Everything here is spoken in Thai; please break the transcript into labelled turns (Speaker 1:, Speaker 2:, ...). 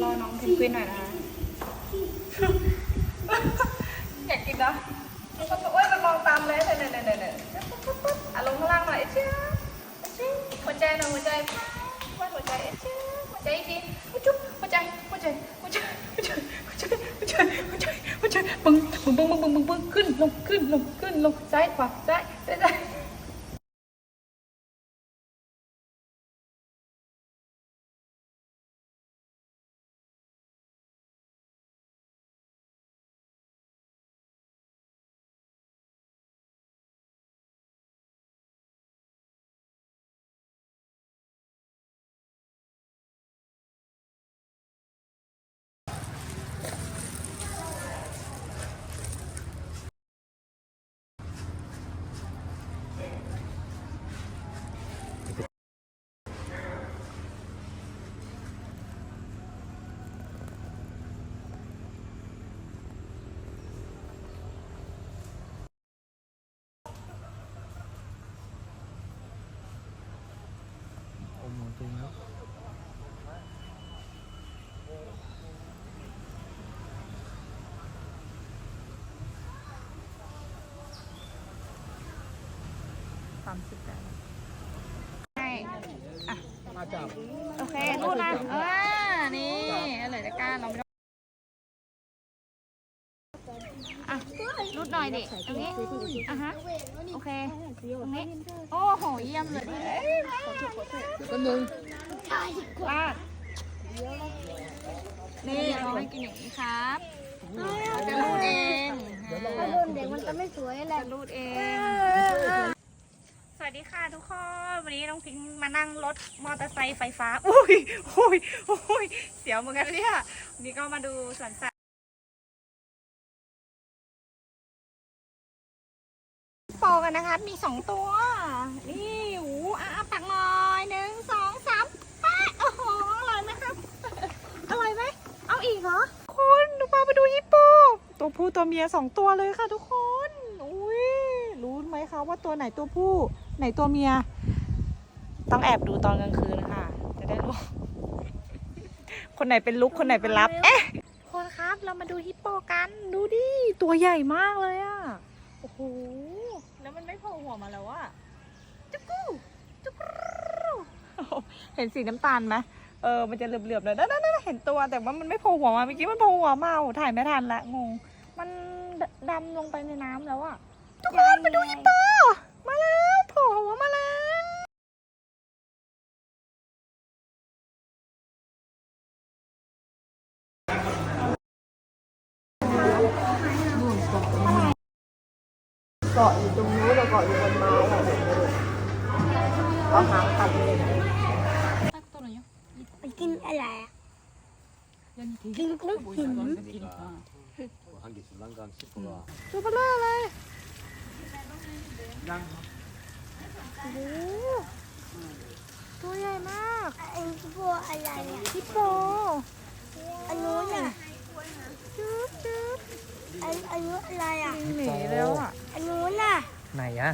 Speaker 1: รอน้องเพนกวินหน่อยนะคะ อยากกินนะมันก็โอ้ยมันมองตามเลยเนี่ยเนี่ยเนี่ยเนี่ยอะลงข้างล่างหน่อยเชื่อเชื่อหัวใจหน่อยหัวใจว่าหัวใจเชื่อหัวใจอีกทีหัวจุ๊บหัวใจหัวใจหัวใจหัวใจหัวใจหัวใจหัวใจหัวใจปึ้งปึ้งปึ้งปึ้งปึ้งปึ้งปึ้งขึ้นลงขึ้นลงขึ้นลงซ้ายขวาซ้ายซ้าย ซ้าย
Speaker 2: อมหมูตึงแล้ว
Speaker 1: สามสิบแปดใช่อะ
Speaker 2: มาจับ
Speaker 1: โอเครูดนะเออนี่เหลยจะกล้าเราไม่ต้องอะ รูดหน่อยดิตรงนี้อะฮะโอเคตรงนี้โอ้โหเยี่ยมเลย
Speaker 2: ก็หนึ่ง
Speaker 1: ลานี่เราให้กินอย่างนี้ครับจะรูดเอง
Speaker 3: ถ้าโดนเด็กมันจะไม่สวยแหละ
Speaker 1: จะรูดเอง สวัสดีค่ะทุกคน วันนี้น้องพิงค์มานั่งรถมอเตอร์ไซค์ไฟฟ้า อุ้ยอุ้ยอุ้ยเสียวเหมือนกันเนี่ยวันนี้ก็มาดูสวนสัตว์ นนะคะมีสองตัว นี่หูอะอะปักหน่อยหนึ่งสองสามแปะโอ้โหอร่อยไหมครับอร่อยไหมเอาอีกเหรอคุณดูพาไปดูฮิปโปตัวผู้ตัวเมียสองตัวเลยค่ะทุกคนอุ้ยรู้ไหมคะว่าตัวไหนตัวผู้ ไหนตัวเมีย ต้องแอบดูตอนกลางคืนนะคะจะได้รู้คนไหนเป็นลุกคนไหนเป็นลับ เอ๊ะคนครับเรามาดูฮิปโปกัน ดูดิ ตัวใหญ่มากเลยอะ โอ้โห แล้วมันไม่โผล่หัวมาแล้วอะจุกกูจุกรูโอ้โหเห็นสีน้ำตาลไหมเออ มันจะเหลือบๆเลยนั่นนั่นเห็นตัว แต่ว่ามันไม่โผล่หัวมา เมื่อกี้มันโผล่หัวมาโอ้โหถ่ายไม่ทันละงง มันดำลงไปในน้ำแล้วอะทุกคนมาดูฮิปโปาะ
Speaker 3: อยู่ตรงนู้นแล้วเกาะอยู่บนไม้อะเห็นไหมลูกเอาหางตัดเลยไปกินอะไรอะกินลูกหิน
Speaker 2: 한 개, 술랑강 싶어가.
Speaker 1: ตัวเบลอเลย
Speaker 2: 양.
Speaker 1: โอ้โหตัวใหญ่มาก
Speaker 3: ไอ้พวกอะไรอะ
Speaker 1: ฮิปโป
Speaker 3: อันนู้นอะ
Speaker 1: จุ๊บจุ๊บ
Speaker 3: อันอันนู้นอะไรอะ
Speaker 1: หนีแล้วอะ
Speaker 3: อันนู้นอะ
Speaker 2: ไหนอะ